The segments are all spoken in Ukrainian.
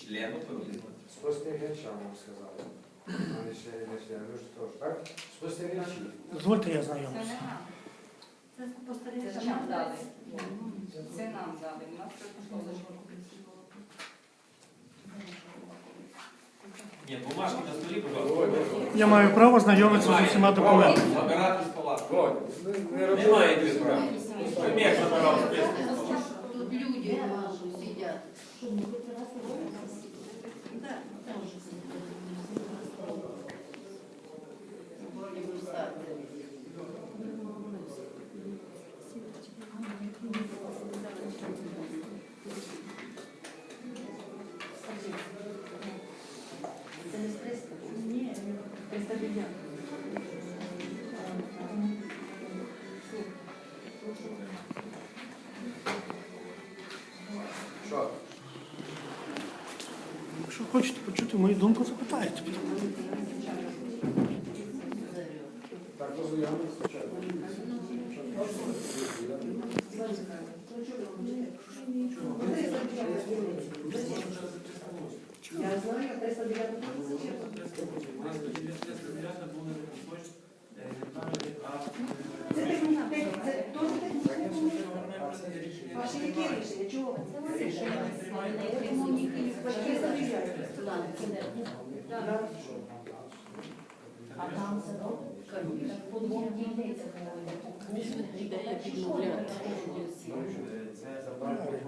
члену комісії. Спостерігачам вам сказали. А не члени, не члени. Ви ж теж, так? Спостерігачі. Дозвольте я Це знайомлюся. не нам. Це Це спостерігача. ж нам дали. Це нам дали. У нас це пішло лише. Ні, бумажки на столі, будь ласка. Я маю право знайомитися з усіма документами. Забирати з стола. Володя, ну, не роби- Немає дві справи. Ви як забирав список? Тут люди наши Техніка, це теж техніка. Ваші які рішення? Чого? Рішення. Батьки. А там садок, Ідея підмовляти. Це забрати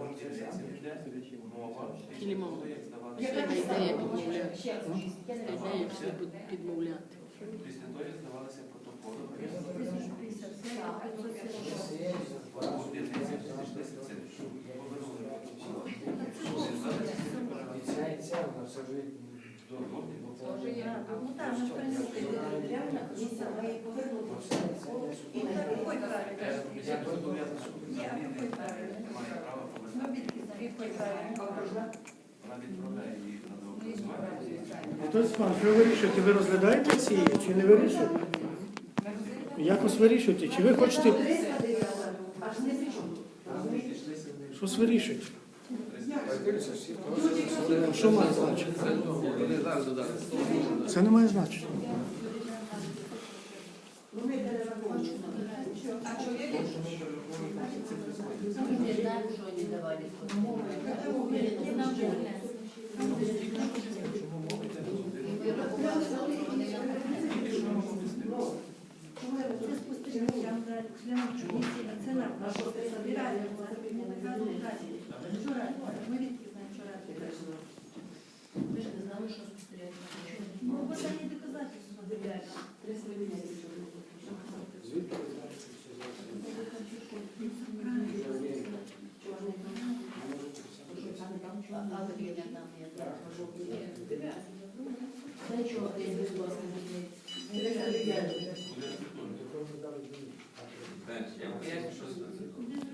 мова. Яка Ідея підмовляти. Ідея підмовляти. Після того, здавалися протоколи, Обіцяється, але все ж Ну так, ми в принципі державна комісія має повернути. І на якої правильно? Ні, а якої правильно? має право Ну, повертати. від якої правильно? Вона відправляє їх на доопрацювання. Хтось пан, що ви вирішуєте? Ви розглядаєте ці чи не вирішуєте? Якось вирішуєте? Чи ви хочете? 309, аж не при. Розумієте? Щось вирішуєте? Що має значення? Це не має значення. А чого є? Не знаю, що вони давали. Це спостерігачам, членам комісії, а це нам, на що це забирає, це не наказує раді. Що раді? Ми відки знаємо, що раді. Ви ж не знали, що спостерігати. Ну, бо це не доказательство довіряє. Звідки ви знаєте, що це за А ви як нам є? Для чого ти без власних дітей? Знаєш, Я поясню, що це.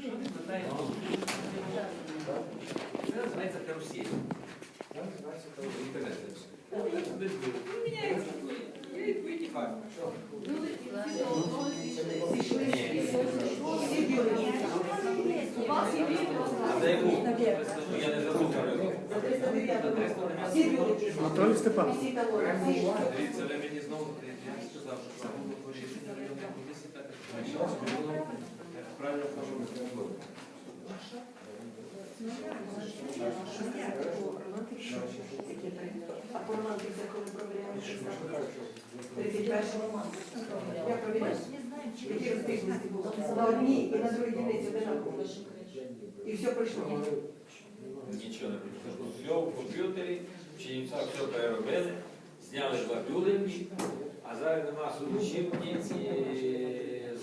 Що ти питаєш? Це називається карусель. Я відповідь і факт. Я не заслухаю. Анатолій Степанович. Дивіться, ви мені знову. А парламент це коли провіряємо, що саме? 31 Я провіряю. Які? На одній і на другій дільниці одинаково. І все пройшло. Нічого не прийшло. Все в комп'ютері, в Чернівцях все переробили, зняли два бюлетні, а зараз нема судочів, ні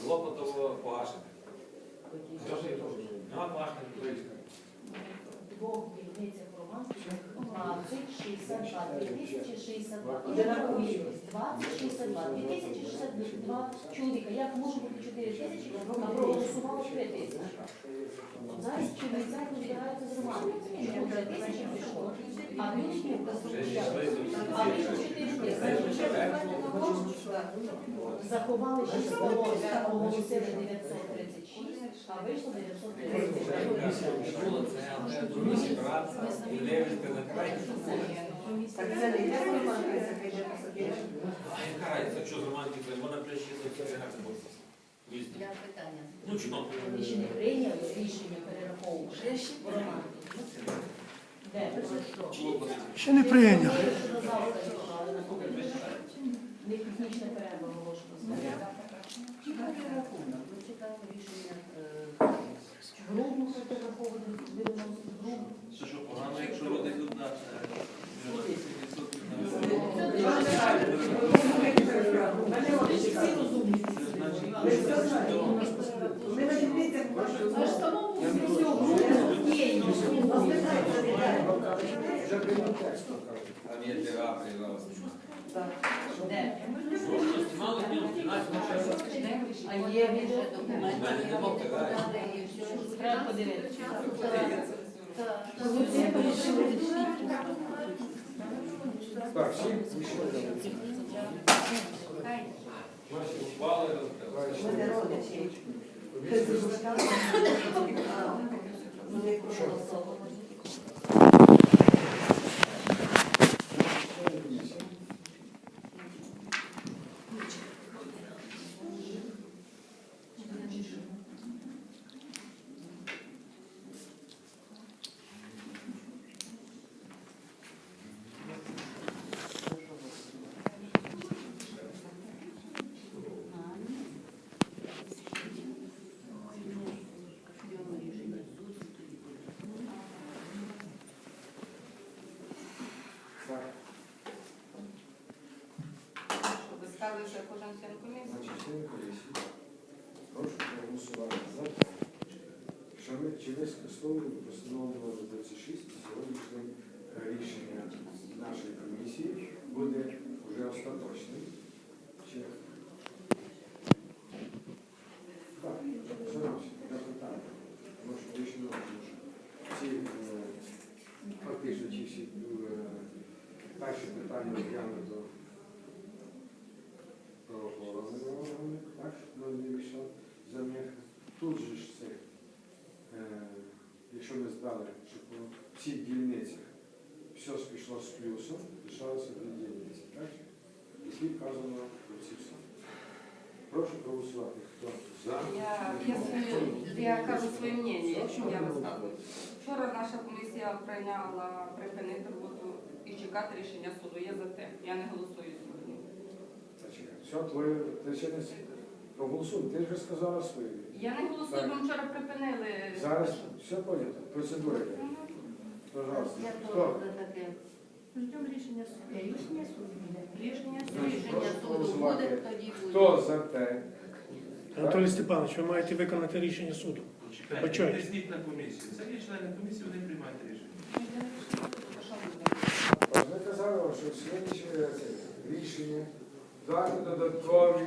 злопотово погашено. Нема погашено. Двох дільницях Роман 20, 62, 2062. Одинаково. 20, 62, 2062 чоловіка. Як може бути 4 тисячі, а проголосувало 3 тисячі? От Зараз чоловіка розбираються з Романом. Чому 3 тисячі пішло? А він скільки А він 4 тисячі. Заховали 6 оголосили 936. А вийшло 900 гривень. Це але другі зібратися і на край. Так це не йде романтика. А яка разниця, що з романтикою? Вона прийшла до цього гарно бореться. Візьміть. Я питання. Ну чому? Вони ще не прийняли рішення перераховувати в романтику. Де? Ще не комісію. Не технічна перерва оголошена. Чи перерахунок? Ми читаємо рішення грубу перераховувати, виносити грубу. Це що погано, якщо люди йдуть на Всі розумні. Ми на дільницях Аж самому всю грубу є. Вже прийняв текст, кажуть. Там є терапія зараз. Де? Мало днів, 12 часу. А є він же У мене не мог так. Треба подивитися. Так, всі Ваші Наші ухвали розглядають. Ми не родичі. Вони проголосовували. Так, Ви вже кожен член комісії. члени комісії, прошу проголосувати за те, що ми чи ви скасовуємо постанову номер 26 і сьогоднішнє рішення нашої комісії буде вже остаточним. Чи так, Саранович, я питаю. Тому що рішення, тому що ці е, фактично ті всі е, перші питання розглянуто правоохоронними органами, так, ну не вийшло за них. Тут же ж це, е, якщо ми здали, що по всіх дільницях пішло з плюсом, лишалося дві дільниці, так? Які вказано все. Прошу проголосувати. Хто за? Я, я, свою, я кажу своє мнення, якщо я висказую. Вчора наша комісія прийняла припинити роботу і чекати рішення суду. Я за те. Я не голосую сьогодні. Та чекай, Все, твоє, с- проголосуй, ти ж вже сказала своє. Я не голосую, бо вчора припинили. Зараз все понятно, процедура йде. Пожалуйста. Я Хто? теж таке. Ждемо рішення суду. Рішення суду буде. Рішення Прошу Рішення суду буде, тоді буде. Хто за те? Анатолій Степанович, ви маєте виконати рішення суду. Чекайте, на комісію. Це є члени комісії, вони приймають рішення. Ви казали, що сьогоднішнє це рішення дати додаткові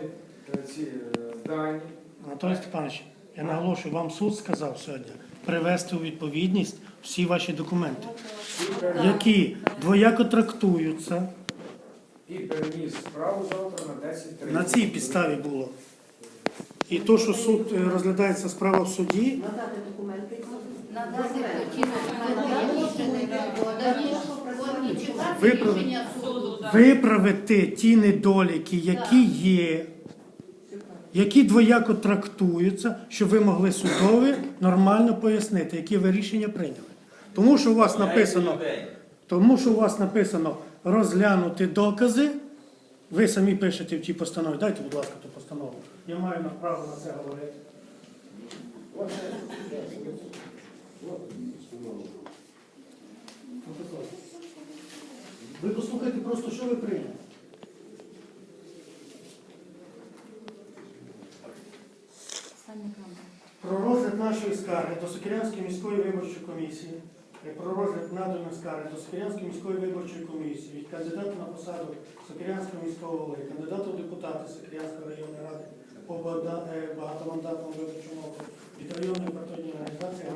е, ці е, дані. Анатолій Степанович, я наголошую, вам суд сказав сьогодні привести у відповідність всі ваші документи, які двояко трактуються. і переніс справу завтра на 10.30. На цій підставі було. І то, що суд е, розглядається справа в суді, Надати документи. Надати ті документи, які не подані, вони чекати Виправити. рішення суду. виправити ті недоліки, які є, які двояко трактуються, щоб ви могли судові нормально пояснити, які ви рішення прийняли. Тому що у вас написано, тому що у вас написано розглянути докази. Ви самі пишете в тій постанові. Дайте, будь ласка, ту постанову. Я маю на право на це говорити. Ви послухайте просто, що ви прийняли. Про розгляд нашої скарги до Сокирянської міської виборчої комісії, про розгляд наданої скарги до Сокирянської міської виборчої комісії від кандидата на посаду Сокирянського міського голови, кандидата у депутати Сокирянської районної ради по е, багатомандатному виборчому округу від районної партійної організації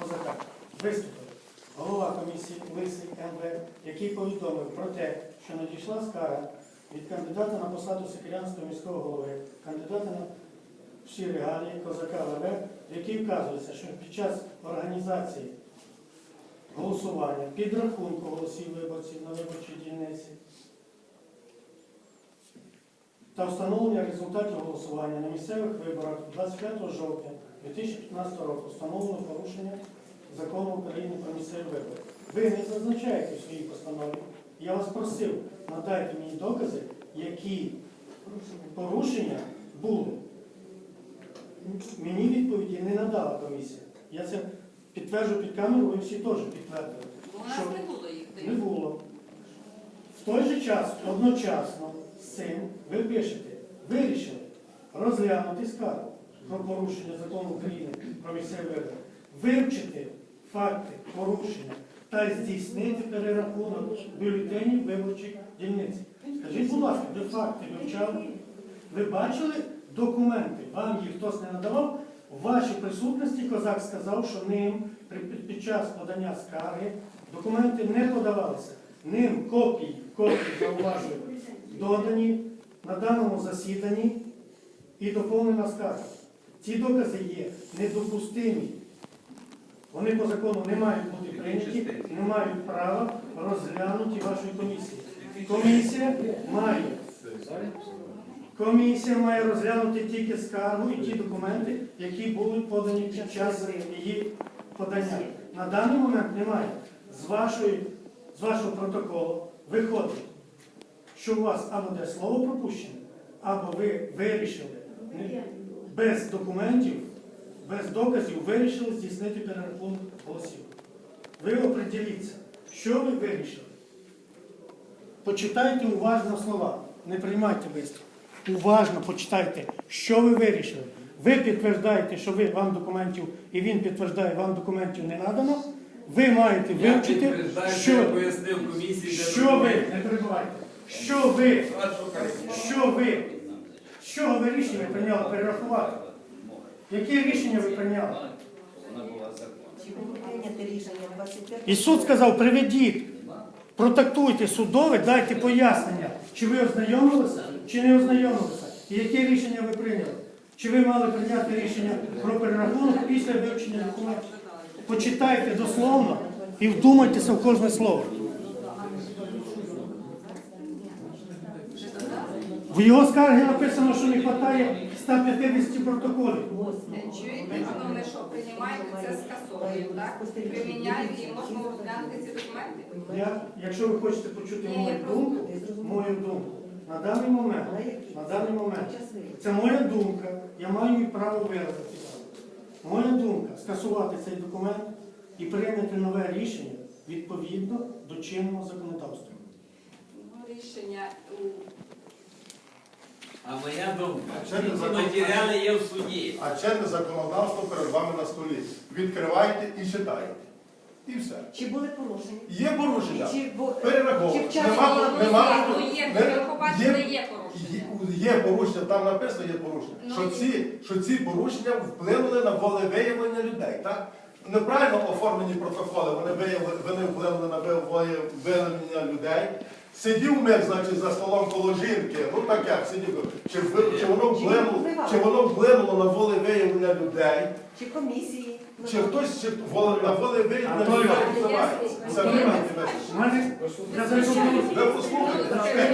Козака. Виступив голова комісії Лисий МВ, який повідомив про те, що надійшла скарга від кандидата на посаду Сокирянського міського голови, кандидата на всі регалії козака ЛВ, в якій вказується, що під час організації голосування, підрахунку голосів виборців на виборчій дільниці та встановлення результатів голосування на місцевих виборах 25 жовтня 2015 року встановлено порушення закону України про місцеві вибори. Ви не зазначаєте в своїй постанові. Я вас просив, надайте мені докази, які порушення були. Мені відповіді не надала комісія. Я це підтверджу під камеру, ви всі теж підтвердили. Бо у нас Що? не було їх. Не було. В той же час, одночасно з цим, ви пишете, вирішили розглянути скаргу про порушення закону України про місцеві вибори, вивчити факти порушення та здійснити перерахунок бюлетенів виборчих дільниць. Скажіть, будь ласка, ви факти вивчали? Ви бачили документи? Вам їх хтось не надавав? У вашій присутності козак сказав, що ним під час подання скарги документи не подавалися. Ним копії, копії зауважую, додані на даному засіданні і доповнена скарга. Ці докази є недопустимі. Вони по закону не мають бути прийняті, не мають права розглянуті вашої комісії. Комісія має Комісія має розглянути тільки скаргу і ті документи, які були подані під час її подання. На даний момент немає. З, вашої, з вашого протоколу виходить, що у вас або де слово пропущене, або ви вирішили без документів, без доказів вирішили здійснити перерахунок голосів. Ви оприділіться, що ви вирішили. Почитайте уважно слова, не приймайте швидко. Уважно почитайте, що ви вирішили. Ви підтверждаєте, що ви вам документів, і він підтверждає, вам документів не надано. Ви маєте Я вивчити, що я що, пояснив комісії, що ви, не перебувайте, що ви, що ви, що ви рішення прийняли перерахувати? Яке рішення ви прийняли? Чи було прийнято рішення 25 І суд сказав, приведіть, протактуйте судове, дайте пояснення, чи ви ознайомилися, чи не ознайомилися, і яке рішення ви прийняли. Чи ви мали прийняти рішення про перерахунок після вивчення документів? Почитайте дословно і вдумайтеся в кожне слово. В його скаргі написано, що не вистачає 150 протоколів. Чуєте, шановне, що приймаєте це скасовуємо, так? Приміняємо і можемо розглянути ці документи. Я, якщо ви хочете почути мою думку, мою думку, на даний момент, на даний момент, це моя думка, я маю її право виразити. Моя думка скасувати цей документ і прийняти нове рішення відповідно до чинного законодавства. Ну, Рішення у А моя думка, А це не ці закон. матеріали є в суді. А чинне законодавство перед вами на столі. Відкривайте і читайте. І все. Чи були порушення? Є порушення. Чи, бо, чи Перераховуйте. вчасно Нема, нема, Ну, є, порушення. Є, є порушення, там написано є порушення. Ну, що, і- ці, що ці порушення вплинули на волевиявлення людей. Так? Неправильно оформлені протоколи, вони, виявили, вони вплинули на волевиявлення людей. Сидів мир, значить, за столом коло жінки, ну так як сидів, чи, чи, воно вплинуло, чи воно вплинуло на волевиявлення людей, чи комісії? чи хтось чи воле, на волевиявлення людей? Впливає. Я- Це ви мене, послухайте,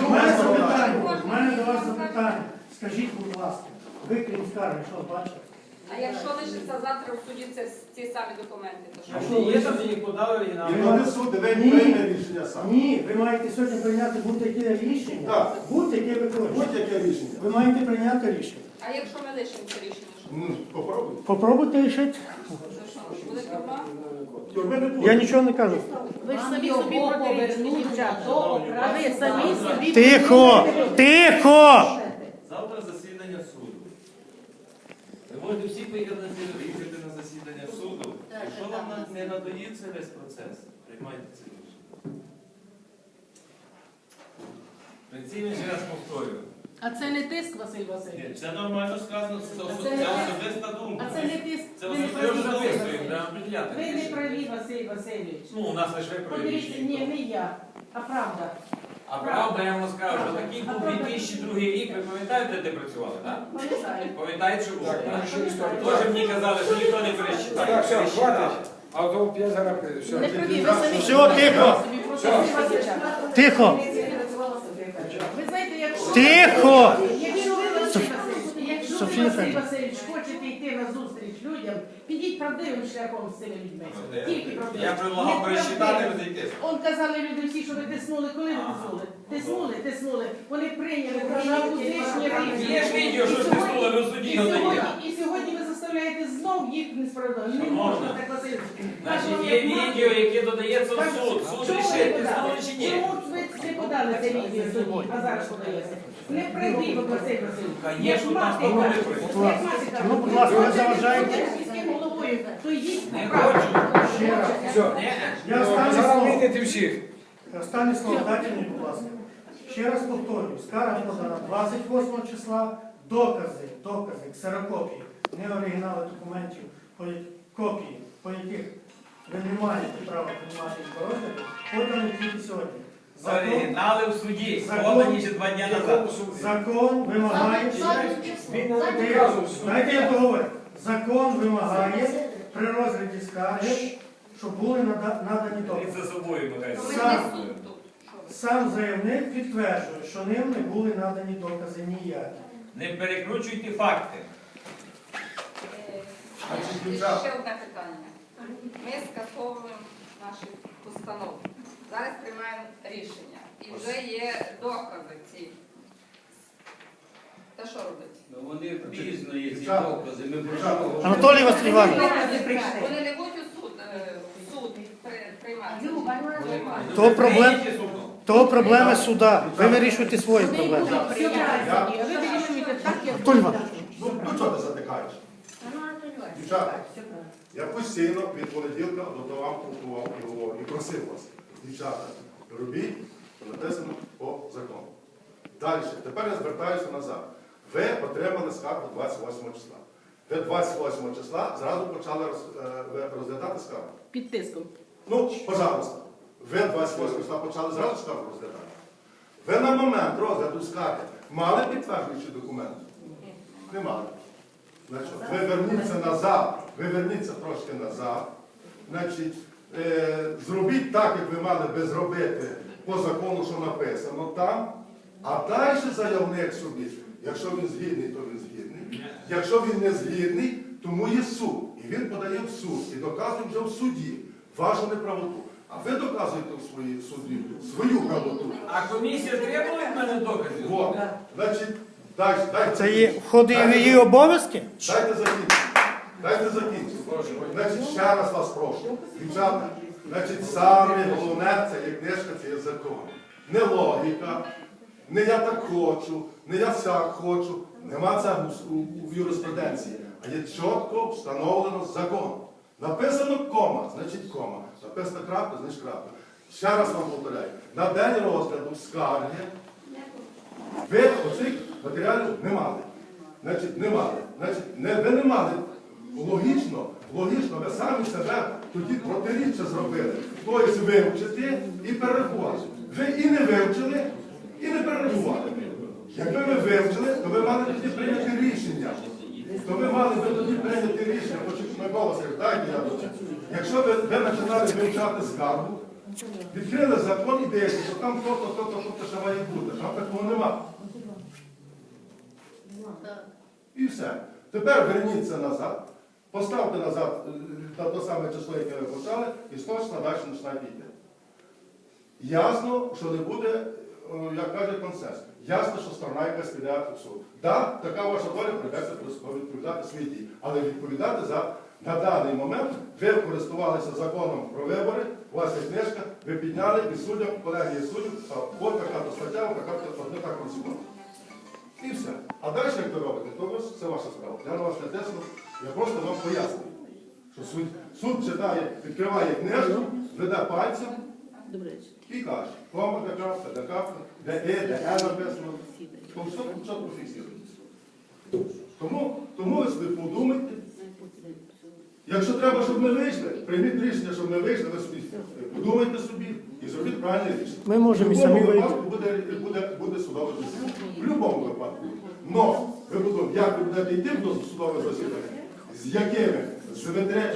У мене запитання, у мене до вас запитання. Скажіть, будь ласка, ви крім скарги, що бачите? А якщо лишиться завтра в суді це ці самі документи, то що? А що є їх подали оригінал? І вони суд, ви Ні. прийме рішення сам. Ні, ви маєте сьогодні прийняти будь-яке рішення. Так. Будь-яке ви хочете. Будь-яке рішення. Ви маєте прийняти рішення. А якщо ми лишимо це рішення, що? Ну, попробуйте. Попробуйте рішити. То що? Буде тюрма? Тюрми не буде. Я нічого не кажу. Ви ж самі собі протирічні дівчата. А ви самі собі Тихо! Тихо! Завтра засідання суду. Ви можете всі поїхати на Приїхати на засідання суду. Якщо вам не надоїться весь процес, приймайте це рішення. При я ще раз повторюю. А це не тиск, Василь Васильович. Ні, Це нормально сказано, це особиста думка. А це не тиск. Це Ви не праві, Василь Васильович. Ви не праві, Василь Васильович. Ну, у нас лише про Подивіться, ні, не я, а правда. А правда, я вам скажу, що такий був 2002 рік, ви пам'ятаєте, де працювали, так? Пам'ятаєте, що було, так? Теж мені казали, що ніхто не пересчитає. Так, все, хватить. А то я зараз прийду. Все. Не праві, ви самі. Все, тихо. Тихо. Ви знаєте, якщо Тихо! якщо ви Софія ви Василь. Васильович хочете йти на зустріч людям, підіть правдивим шляхом з цими людьми. Тільки правдивим. Я предлагав пересчитати, розійтися. Он казали люди всі, що ви тиснули, коли ви тиснули? Тиснули, тиснули. Вони прийняли на музичні рішення. Є ж відео, що ж ти стула, ви І його сьогодні, і сьогодні ви заставляєте знов їх несправедливо. Не можна так Василь. Значить, є відео, яке додається в суд. Суд Чому ви рішить, тиснули чи ні. Чому ви не подали це відео суді, а зараз подаєте? Не правдиво, Василь Васильович. Як там сторони Ну, будь ласка, не заважайте. З то йдіть Не. Ще раз. Все. Я останнє слово. вийдете всіх. Останнє слово дайте мені, будь ласка. Ще раз повторюю, скарга подана 28 числа, докази, докази, ксерокопії, не оригінали документів, по я- копії, по яких ви не маєте права приймати їх по розгляду, подані тільки сьогодні. Закон, Оригінали в суді, Закон. подані ще два дні назад. закон вимагає, дайте я договорю. Закон вимагає при розгляді скарги, щоб були нада- надані докази. за собою. То ви Сам. суд тут. Що ви? Сам заявник підтверджує, що ним не були надані докази ніякі. Не перекручуйте факти. Е, і. Ще одне питання. Ми скасовуємо наші постанови. Зараз приймаємо рішення. І вже є докази ці. Та що робити? Ну вони пізно є ці докази. Ми прожили. Анатолій Василь Іванович, Вони не будуть у суд, е, в суд при- приймати. То, проблем, то проблеми суда. Ви вирішуєте свої проблеми. Ви вирішуєте так, як Анатолій Іванович. Ну, ну чого ти затикаєш? Дівчата, я постійно від понеділка до вам купував і говорив, і просив вас, дівчата, робіть, що написано по закону. Далі, тепер я звертаюся назад. Ви отримали скаргу 28 числа. Ви 28 числа зразу почали роз- е, розглядати скаргу. Під тиском. Ну, пожалуйста, ви 28 числа почали зразу скаргу розглядати. Ви на момент розгляду скарги мали підтверджуючі документи? Не мали. Значить, ви верніться назад, ви верніться трошки назад. Значить, е, зробіть так, як ви мали би зробити по закону, що написано там. А далі заявник собі, якщо він згідний, то він згідний. Якщо він не згідний, тому є суд. І він подає в суд і доказує вже в суді вашу неправоту. А ви доказуєте в своїй суді свою правоту. А комісія требує від мене доказів? Вот. Значить, далі, дайте. Це є, входить в її обов'язки? Дайте закінчити. Дайте закінчити. Значить, ще раз вас прошу. Дівчата, значить, саме головне це є книжка, це є закон. Не логіка, не я так хочу, не я сяк хочу. Нема у, в юриспруденції. А є чітко встановлено законом. Написано кома, значить кома. Написано крапка, значить крапка. Ще раз вам повторяю. На день розгляду скарги ви оцих матеріалів не мали. Значить, не мали. Значить, не, ви не мали. Логічно, логічно, ви самі себе тоді протиріччя зробили. Тобто вивчити і перерахувати. Ви і не вивчили, і не перерахували. Якби ви вивчили, то ви мали тоді прийняти рішення. То ви мали би тоді прийняти рішення, Микола Васильович, дайте я дочу. Якщо ви, ви починали вивчати скаргу, відкрили закон і дивитеся, що там то-то, то-то, то-то ще має бути. Там такого нема. І все. Тепер верніться назад, поставте назад е, на те саме число, яке ви почали, і того далі починайте йти. Ясно, що не буде, як каже консенсус. Ясно, що сторона якась піде в суд. Так, така ваша доля прийдеться відповідати свої дії. Але відповідати за на даний момент ви користувалися законом про вибори, у вас є книжка, ви підняли і суддям, колегії суддів, от така то стаття, от така то одне так працювати. І все. А далі, як ви робите, то це ваша справа. Я на вас не тисну, я просто вам пояснюю, що суд, суд читає, відкриває книжку, веде пальцем і каже, кома така, де така, де е, де е написано. То все чітко фіксується. Тому, тому ви собі подумайте. Якщо треба, щоб ми вийшли, прийміть рішення, щоб ми вийшли, ви собі подумайте собі і зробіть правильне рішення. Ми можемо і В самі будь-якому вийти. випадку буде, буде, буде судове засідання. В будь-якому випадку. Но ви будете, як ви будете йти до судового засідання, з якими?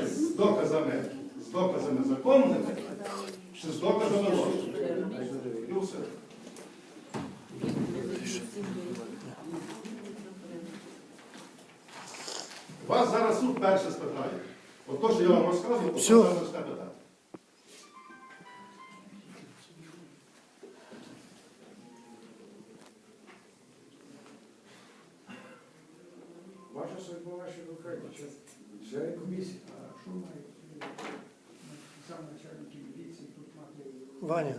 З доказами, з доказами законними, чи з доказами ложними. І все. Вас зараз суд перше спитає. От то, що я вам розказував, то Все. саме все питання. Ваша судьба, ваші руками, члени комісії. А що має сам начальник міліції тут мати? Ваня.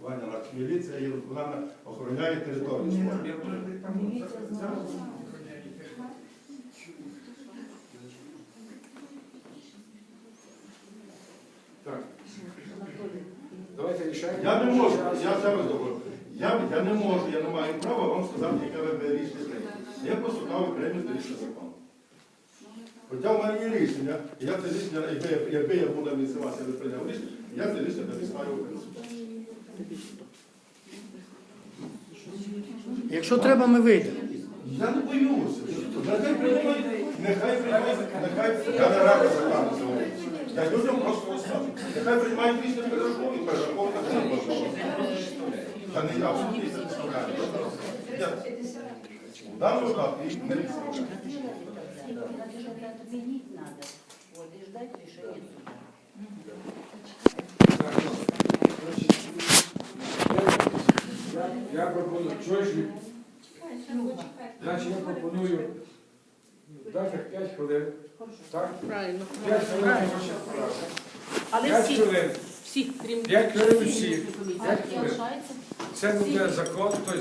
Ваня Рач, міліція є вона охороняє територію. зараз. Так. Давайте рішаємо. Я не можу, я ще раз говорю. Я, я не можу, я не маю права вам сказати, яке ви рішення. Я просто кажу приймете рішення закону. Хоча в мене є рішення, і я це рішення, якби, я- якби я був на місці вас, я би прийняв рішення, я це рішення переставив в суд. Якщо треба, ми вийдемо. Я не боюся. Нехай приймають, нехай приймають, нехай я не рада закону цього. Я людям просто розкажу. Нехай приймають рішення перераховують, перераховують так само. Та не я абсолютно не представляю. В даному випадку їх не представляю. Отменить надо. Вот, и ждать решения суда. Я, пропоную, чуєш? Значить, я пропоную дати 5 хвилин. Так? Правильно. 5 хвилин справа. Але 5 всі, хвилин. всі, крім 5 хвилин всіх. А 5 хвилин. Це буде закон, тобто